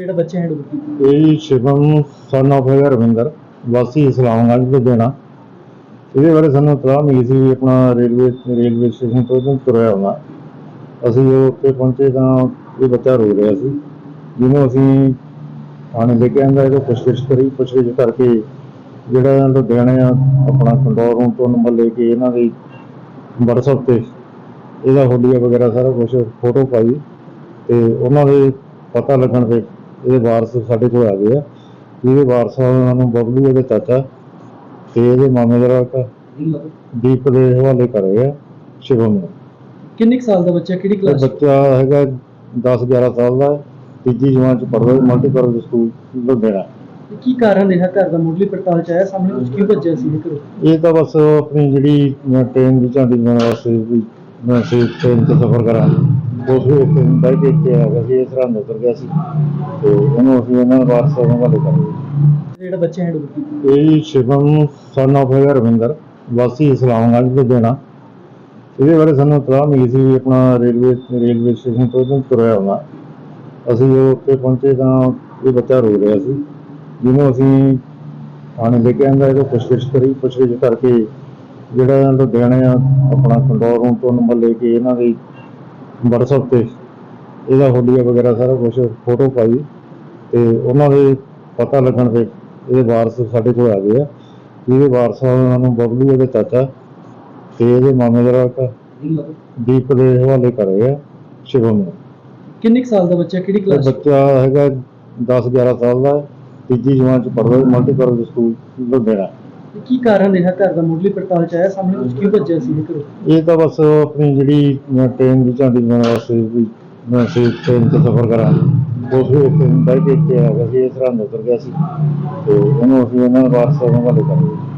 ਜਿਹੜਾ ਬੱਚੇ ਹੈਂਡ ਕੀਤਾ? ਇਹ ਸ਼ਿਵਮ ਸਨ ਆਫ ਹੈਗਾ ਰਵਿੰਦਰ, ਵਾਸੀ ਇਸਲਾਮਾਬਾਦ ਦੇ ਦੇਣਾ। ਇਹਦੇ ਬਾਰੇ ਸਾਨੂੰ ਇਤਲਾਹ ਮਿਲੀ ਸੀ ਵੀ ਆਪਣਾ ਰੇਲਵੇ ਰੇਲਵੇ ਸਟੇਸ਼ਨ ਤੋਂ ਇਹਨੂੰ ਤੁਰਿਆ ਆਉਣਾ। ਅਸੀਂ ਜਦੋਂ ਉੱਥੇ ਪਹੁੰਚੇ ਤਾਂ ਇਹ ਬੱਚਾ ਰੋ ਰਿਹਾ ਸੀ। ਜਿਹਨੂੰ ਅਸੀਂ ਥਾਣੇ ਲੈ ਕੇ ਆਂਦਾ ਇਹਨੂੰ ਪੁੱਛਗਿੱਛ ਕਰੀ, ਪੁੱਛਗਿੱਛ ਕਰਕੇ ਜਿਹੜਾ ਲੁਧਿਆਣੇ ਆ, ਆਪਣਾ ਕੰਟਰੋਲ ਰੂਮ ਤੋਂ ਨੰਬਰ ਲੈ ਕੇ ਇਹਨਾਂ ਦੀ WhatsApp ਤੇ ਇਹਦਾ ਹੋਡੀਆ ਵਗੈਰਾ ਸਾਰਾ ਕੁਝ ਫੋਟੋ ਪਾਈ ਤੇ ਉਹਨਾਂ ਦੇ ਪਤਾ ਲੱਗਣ ਤੇ ਇਹਦੇ ਵਾਰਸ ਸਾਡੇ ਕੋਲ ਆ ਗਏ ਆ। ਇਹਦੇ ਵਾਰਸਾਂ ਨੂੰ ਬਬਲੂ ਇਹਦੇ ਚਾਚਾ ਤੇ ਇਹਦੇ ਮਾਮੇ ਦਾ ਲੜਕਾ ਦੀਪ ਦੇ ਹਵਾਲੇ ਕਰ ਰਹੇ ਆ ਸ਼ਿਵਮ ਨੂੰ। ਕਿੰਨੇ ਕੁ ਸਾਲ ਦਾ ਬੱਚਾ? ਕਿਹੜੀ ਇਹ ਕਲਾਸ ਬੱਚਾ ਹੈਗਾ 10 11 ਸਾਲ ਦਾ ਤੀਜੀ ਜਮਾਤ ਚ ਪੜ੍ਹਦਾ ਮਲਟੀਪਰਪਸ ਸਕੂਲ ਲੁਧਿਆਣਾ। ਕੀ ਕਾਰਨ ਰਿਹਾ ਘਰ ਦਾ ਮੁੱਢਲੀ ਪੜਤਾਲ ਚ ਆਇਆ? ਸਾਹਮਣੇ ਕੁਝ ਕਿਉਂ ਭੱਜਿਆ ਸੀ ਇਹ ਘਰੋਂ? ਇਹ ਤਾਂ ਬਸ ਆਪਣੀ ਜਿਹੜੀ ਮੈਂ ਟ੍ਰੇਨ ਦੀ ਝਾਂਡੀ ਬਣਾਉਣ ਵਾਸਤੇ ਵੀ ਮੈਂ ਸੀ ਟ੍ਰੇਨ ਤੇ ਸਫ਼ਰ ਕਰਾਂ। ਉਸ ਵਿੱਚ ਬੈਠ ਕੇ ਇੱਥੇ ਆ ਗਿਆ ਸੀ ਇਸ ਤਰ੍ਹਾਂ ਉਤਰ ਗਿਆ ਸੀ। ਤੇ ਉਹਨੂੰ ਅਸੀਂ ਇਹਨਾਂ ਵਾਰਸਾਂ ਨੂੰ ਜਿਹੜਾ ਬੱਚੇ ਹੈਂਡ ਇਹ ਸ਼ਿਵਮ ਸਨ ਆਫ ਹੈਗਾ ਰਵਿੰਦਰ ਵਾਸੀ ਇਸਲਾਮਾਬਾਦ ਦੇ ਦੇਣਾ। ਇਹਦੇ ਬਾਰੇ ਸਾਨੂੰ ਇਤਲਾਹ ਮਿਲੀ ਸੀ ਵੀ ਆਪਣਾ ਰੇਲਵੇ ਰੇਲਵੇ ਸਟੇਸ਼ਨ ਤੋਂ ਇਹਨੂੰ ਤੁਰਿਆ ਆਉਣਾ। ਅਸੀਂ ਜਦੋਂ ਉੱਥੇ ਪਹੁੰਚੇ ਤਾਂ ਇਹ ਬੱਚਾ ਰੋ ਰਿਹਾ ਸੀ। ਜਿਹਨੂੰ ਅਸੀਂ ਥਾਣੇ ਲੈ ਕੇ ਆਂਦਾ ਇਹਨੂੰ ਪੁੱਛਗਿੱਛ ਕਰੀ ਪੁੱਛਗਿੱਛ ਕਰਕੇ ਜਿਹੜਾ ਲੁਧਿਆਣੇ ਆ ਆਪਣਾ ਕੰਟਰੋਲ ਰੂਮ ਤੋਂ ਨੰਬਰ ਲੈ ਕੇ ਇਹਨਾਂ ਦੀ WhatsApp ਤੇ ਇਹਦਾ ਹੋਲੀਆ ਵਗੈਰਾ ਸਾਰਾ ਕੁਝ ਫੋਟੋ ਪਾਈ ਤੇ ਉਹਨਾਂ ਦੇ ਪਤਾ ਲੱਗਣ ਤੇ ਇਹਦੇ ਵਾਰਸ ਸਾਡੇ ਕੋਲ ਆ ਗਏ ਆ। ਇਹਦੇ ਵਾਰਸਾਂ ਨੂੰ ਬਬਲੂ ਇਹਦੇ ਚਾਚਾ ਤੇ ਇਹਦੇ ਮਾਮੇ ਦਾ ਲੜਕਾ ਦੀਪ ਦੇ ਹਵਾਲੇ ਕਰ ਰਹੇ ਆ ਸ਼ਿਵਮ ਨੂੰ। ਕਿੰਨੇ ਕੁ ਸਾਲ ਦਾ ਬੱਚਾ? ਕਿਹੜੀ ਇਹ ਕਲਾਸ ਬੱਚਾ ਹੈਗਾ 10 11 ਸਾਲ ਦਾ ਤੀਜੀ ਜਮਾਤ ਚ ਪੜ੍ਹਦਾ ਮਲਟੀਪਰਪਸ ਸਕੂਲ ਲੁਧਿਆਣਾ। ਕੀ ਕਾਰਨ ਰਿਹਾ ਘਰ ਦਾ ਮੁੱਢਲੀ ਪੜਤਾਲ ਚ ਆਇਆ ਸਾਹਮਣੇ? ਕੁਝ ਕਿਉਂ ਭੱਜਿਆ ਸੀ ਇਹ ਘਰੋਂ? ਇਹ ਤਾਂ ਬਸ ਆਪਣੀ ਜਿਹੜੀ ਟ੍ਰੇਨ ਦੀ ਝਾਂਡੀ ਬਣਾਉਣ ਵਾਸਤੇ ਵੀ ਮੈਂ ਸੀ ਟ੍ਰੇਨ ਤੇ ਸਫ਼ਰ ਕਰਾਂ। ਉਸ ਵਿੱਚ ਬੈਠ ਕੇ ਇੱਥੇ ਆ ਗਿਆ ਸੀ, ਇਸ ਤਰ੍ਹਾਂ ਉਤਰ ਗਿਆ ਸੀ। ਤੇ ਉਹਨੂੰ ਅਸੀਂ ਇਹਨਾਂ ਵਾਰਸਾਂ ਨੂੰ ਹਵਾਲੇ ਕਰ ਦਿੱਤਾ